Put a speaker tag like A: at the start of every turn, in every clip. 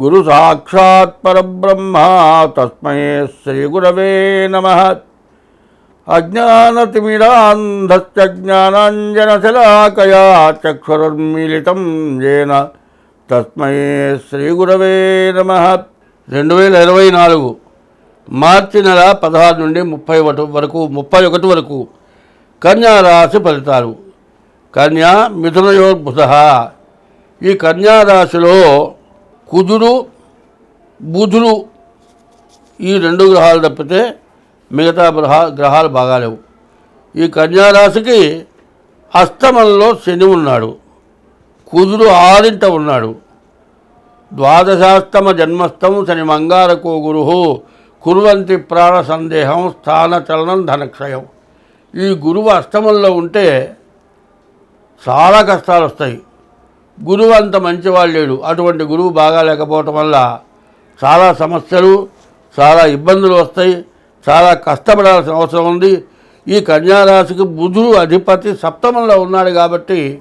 A: గురు సాక్షాత్ పరబ్రహ్మ తస్మై శ్రీగురవే నమ. అజ్ఞానతిమిరాంధశ్చ జ్ఞానాంజనశలాకయా జేన. ఏన తస్మై శ్రీగురవే నమ. రెండు వేల ఇరవై నాలుగు మార్చి నెల పదహారు నుండి ముప్పై ఒకటి వరకు ముప్పై ఒకటి వరకు కన్యారాశి ఫలితాలు. కన్యా మిథునయోర్బుధ ఈ కన్యారాశిలో కుజుడు బుధుడు ఈ రెండు గ్రహాలు తప్పితే మిగతా గ్రహ గ్రహాలు బాగాలేవు. ఈ కన్యారాశికి అస్తమంలో శని ఉన్నాడు. కుజుడు ఆరింట ఉన్నాడు. ద్వాదశాస్తమ జన్మస్థం శని మంగారకో గురు కురువంతి ప్రాణ సందేహం స్థాన చలనం ధనక్షయం. ఈ గురువు అష్టమంలో ఉంటే చాలా కష్టాలు వస్తాయి. గురువు అంత మంచివాళ్ళు లేడు అటువంటి గురువు బాగా లేకపోవటం వల్ల చాలా సమస్యలు చాలా ఇబ్బందులు వస్తాయి చాలా కష్టపడాల్సిన అవసరం ఉంది. ఈ కన్యారాశికి బుధుడు అధిపతి సప్తమంలో ఉన్నాడు కాబట్టి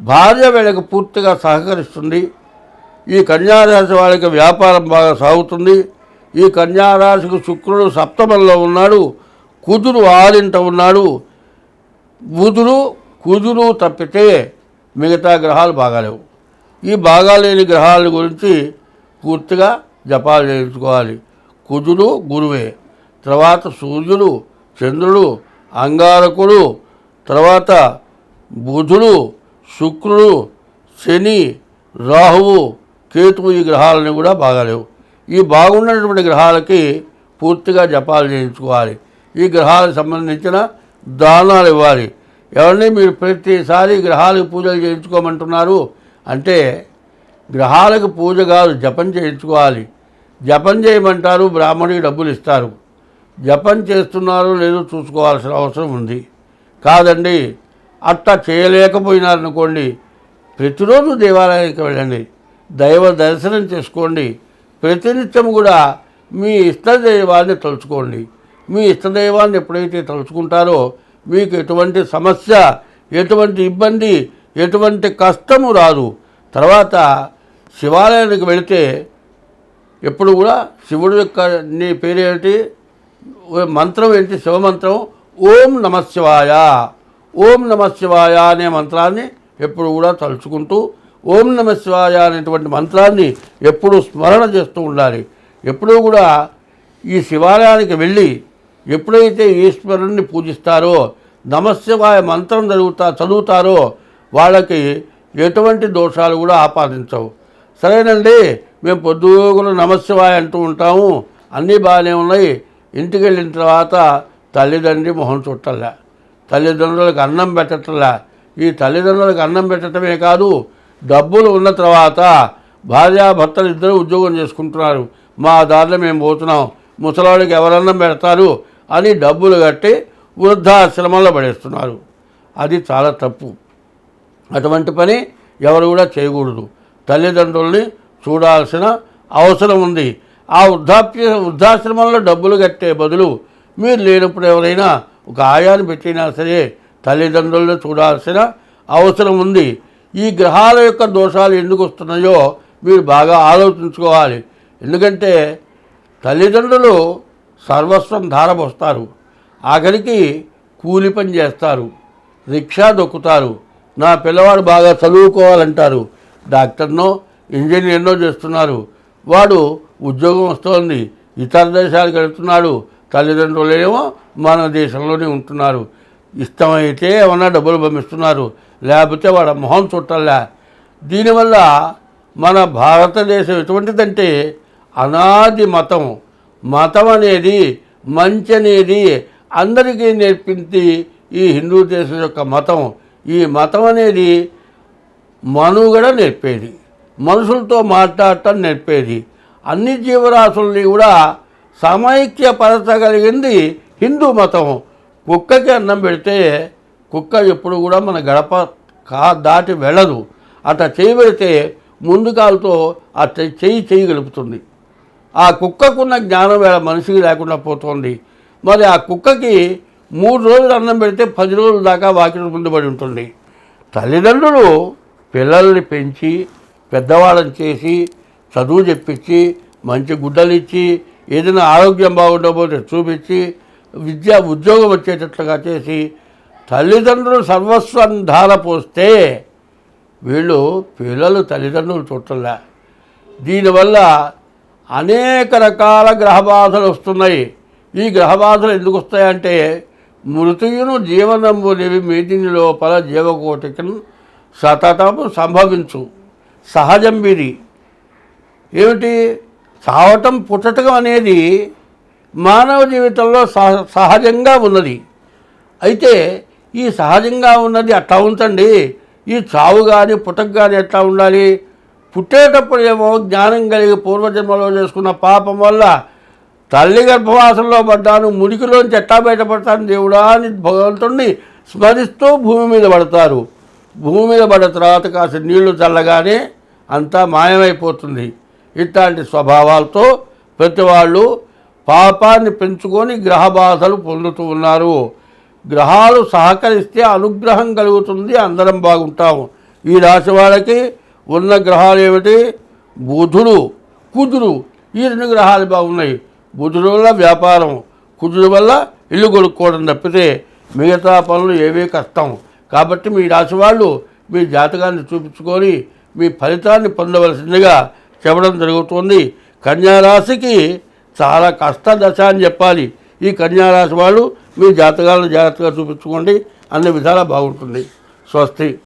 A: భార్య వీళ్ళకి పూర్తిగా సహకరిస్తుంది. ఈ కన్యారాశి వాళ్ళకి వ్యాపారం బాగా సాగుతుంది. ఈ కన్యారాశికి శుక్రుడు సప్తమంలో ఉన్నాడు. కుదురు ఆరింట ఉన్నాడు. బుధుడు కుదురు తప్పితే మిగతా గ్రహాలు బాగాలేవు. ఈ బాగాలేని గ్రహాల గురించి పూర్తిగా జపాలు చేయించుకోవాలి కుజుడు గురువే. తర్వాత సూర్యుడు చంద్రుడు అంగారకుడు తర్వాత బుధుడు శుక్రుడు శని రాహువు కేతువు ఈ గ్రహాలని కూడా బాగాలేవు. ఈ బాగున్నటువంటి గ్రహాలకి పూర్తిగా జపాలు చేయించుకోవాలి ఈ గ్రహాలకు సంబంధించిన దానాలు ఇవ్వాలి. ఎవరిని మీరు ప్రతిసారి గ్రహాలకు పూజలు చేయించుకోమంటున్నారు అంటే గ్రహాలకు పూజ కాదు జపం చేయించుకోవాలి. జపం చేయమంటారు బ్రాహ్మణుడికి డబ్బులు ఇస్తారు. జపం చేస్తున్నారో లేదో చూసుకోవాల్సిన అవసరం ఉంది. కాదండి అట్లా చేయలేకపోయినారనుకోండి ప్రతిరోజు దేవాలయానికి వెళ్ళండి. దైవ దర్శనం చేసుకోండి. ప్రతినిత్యం కూడా మీ ఇష్టదైవాన్ని తలుచుకోండి. మీ ఇష్టదైవాన్ని ఎప్పుడైతే తలుచుకుంటారో మీకు ఎటువంటి సమస్య ఎటువంటి ఇబ్బంది ఎటువంటి కష్టము రాదు. తర్వాత శివాలయానికి వెళితే ఎప్పుడు కూడా శివుడు యొక్క నీ పేరేంటి మంత్రం ఏంటి? శివమంత్రం. ఓం నమ శివాయ. ఓం నమ శివాయ అనే మంత్రాన్ని ఎప్పుడు కూడా తలుచుకుంటూ ఓం నమ శివాయ అనేటువంటి మంత్రాన్ని ఎప్పుడు స్మరణ చేస్తూ ఉండాలి. ఎప్పుడూ కూడా ఈ శివాలయానికి వెళ్ళి ఎప్పుడైతే ఈశ్వరుణ్ణి పూజిస్తారో నమశివాయ మంత్రం చదువుతా చదువుతారో వాళ్ళకి ఎటువంటి దోషాలు కూడా ఆపాదించవు. సరేనండి మేము పొద్దుగులు నమశివాయ అంటూ ఉంటాము. అన్నీ బాగానే ఉన్నాయి. ఇంటికి వెళ్ళిన తర్వాత తల్లిదండ్రి మొహం చుట్టలే తల్లిదండ్రులకు అన్నం పెట్టట్లే. ఈ తల్లిదండ్రులకు అన్నం పెట్టడమే కాదు డబ్బులు ఉన్న తర్వాత భార్యాభర్తలు ఇద్దరు ఉద్యోగం చేసుకుంటున్నారు. మా దారిలో మేము పోతున్నాం. ముసలాడికి ఎవరన్నం పెడతారు? అని డబ్బులు కట్టి వృద్ధాశ్రమంలో పడేస్తున్నారు. అది చాలా తప్పు. అటువంటి పని ఎవరు కూడా చేయకూడదు. తల్లిదండ్రుల్ని చూడాల్సిన అవసరం ఉంది. ఆ వృద్ధాప్య వృద్ధాశ్రమంలో డబ్బులు కట్టే బదులు మీరు లేనప్పుడు ఎవరైనా ఒక ఆయాన్ని పెట్టినా సరే తల్లిదండ్రులను చూడాల్సిన అవసరం ఉంది. ఈ గ్రహాల యొక్క దోషాలు ఎందుకు వస్తున్నాయో మీరు బాగా ఆలోచించుకోవాలి. ఎందుకంటే తల్లిదండ్రులు సర్వస్వం ధారపోస్తారు ఆఖరికి కూలి పని చేస్తారు. రిక్షా దొక్కుతారు. నా పిల్లవాడు బాగా చదువుకోవాలంటారు. డాక్టర్నో ఇంజనీర్నో చేస్తున్నారు. వాడు ఉద్యోగం వస్తోంది. ఇతర దేశాలకు వెళ్తున్నాడు. తల్లిదండ్రులేమో మన దేశంలోనే ఉంటున్నారు. ఇష్టమైతే ఏమన్నా డబ్బులు పంపిస్తున్నారు. లేకపోతే వాడు మొహం చుట్టల్లా. దీనివల్ల మన భారతదేశం ఎటువంటిదంటే అనాది మతం. మతం అనేది మంచి అనేది అందరికీ నేర్పింది ఈ హిందూ దేశం యొక్క మతం. ఈ మతం అనేది మనుగడ నేర్పేది. మనుషులతో మాట్లాడటం నేర్పేది. అన్ని జీవరాశుల్ని కూడా సమైక్యపరచగలిగింది హిందూ మతం. కుక్కకి అన్నం పెడితే కుక్క ఎప్పుడు కూడా మన గడప కా దాటి వెళ్ళదు. అట్లా చేయబడితే ముందు కాలుతో ఆ చెయ్యి చెయ్యి చెయ్యి ఆ కుక్కకున్న జ్ఞానం వేళ మనిషికి లేకుండా పోతుంది. మరి ఆ కుక్కకి మూడు రోజులు అన్నం పెడితే పది రోజుల దాకా వాకిలి ముందుబడి ఉంటుంది. తల్లిదండ్రులు పిల్లల్ని పెంచి పెద్దవాళ్ళని చేసి చదువు చెప్పించి మంచి గుడ్డలు ఇచ్చి ఏదైనా ఆరోగ్యం బాగుండకపోతే చూపించి విద్య ఉద్యోగం వచ్చేటట్లుగా చేసి తల్లిదండ్రులు సర్వస్వం ధార పోస్తే వీళ్ళు పిల్లలు తల్లిదండ్రులు చూడటంలా. దీనివల్ల అనేక రకాల గ్రహబాధలు వస్తున్నాయి. ఈ గ్రహబాధలు ఎందుకు వస్తాయంటే మృతుయును జీవనంబునివి మీదిని లోపల జీవకోటికను సతతము సంభవించు. సహజం విధి ఏమిటి? చావటం పుట్టటం అనేది మానవ జీవితంలో సహ సహజంగా ఉన్నది. అయితే ఈ సహజంగా ఉన్నది అట్లా ఉంచండి. ఈ చావు కానీ పుట్టక కానీ ఎట్లా ఉండాలి? పుట్టేటప్పుడు ఏమో జ్ఞానం కలిగి పూర్వజన్మలో చేసుకున్న పాపం వల్ల తల్లి గర్భవాసంలో పడ్డాను మురికిలోంచి ఎట్టా బయటపడతాను. దేవుడా అని భగవంతుణ్ణి స్మరిస్తూ భూమి మీద పడతారు. భూమి మీద పడిన తర్వాత కాస్త నీళ్ళు చల్లగానే అంతా మాయమైపోతుంది. ఇట్లాంటి స్వభావాలతో ప్రతి వాళ్ళు పాపాన్ని పెంచుకొని గ్రహ బాధలు పొందుతూ ఉన్నారు. గ్రహాలు సహకరిస్తే అనుగ్రహం కలుగుతుంది అందరం బాగుంటాము. ఈ రాశి వాళ్ళకి ఉన్న గ్రహాలు ఏమిటి? బుధుడు కుజుడు. ఈ రెండు గ్రహాలు బాగున్నాయి. బుధుడు వల్ల వ్యాపారం కుజుడు వల్ల ఇల్లు కొనుక్కోవడం తప్పితే మిగతా పనులు ఏవీ కష్టం. కాబట్టి మీ రాశి వాళ్ళు మీ జాతకాన్ని చూపించుకొని మీ ఫలితాన్ని పొందవలసిందిగా చెప్పడం జరుగుతుంది. కన్యారాశికి చాలా కష్ట దశ అని చెప్పాలి. ఈ కన్యారాశి వాళ్ళు మీ జాతకాలను జాగ్రత్తగా చూపించుకోండి. అన్ని విధాలా బాగుంటుంది. స్వస్తి.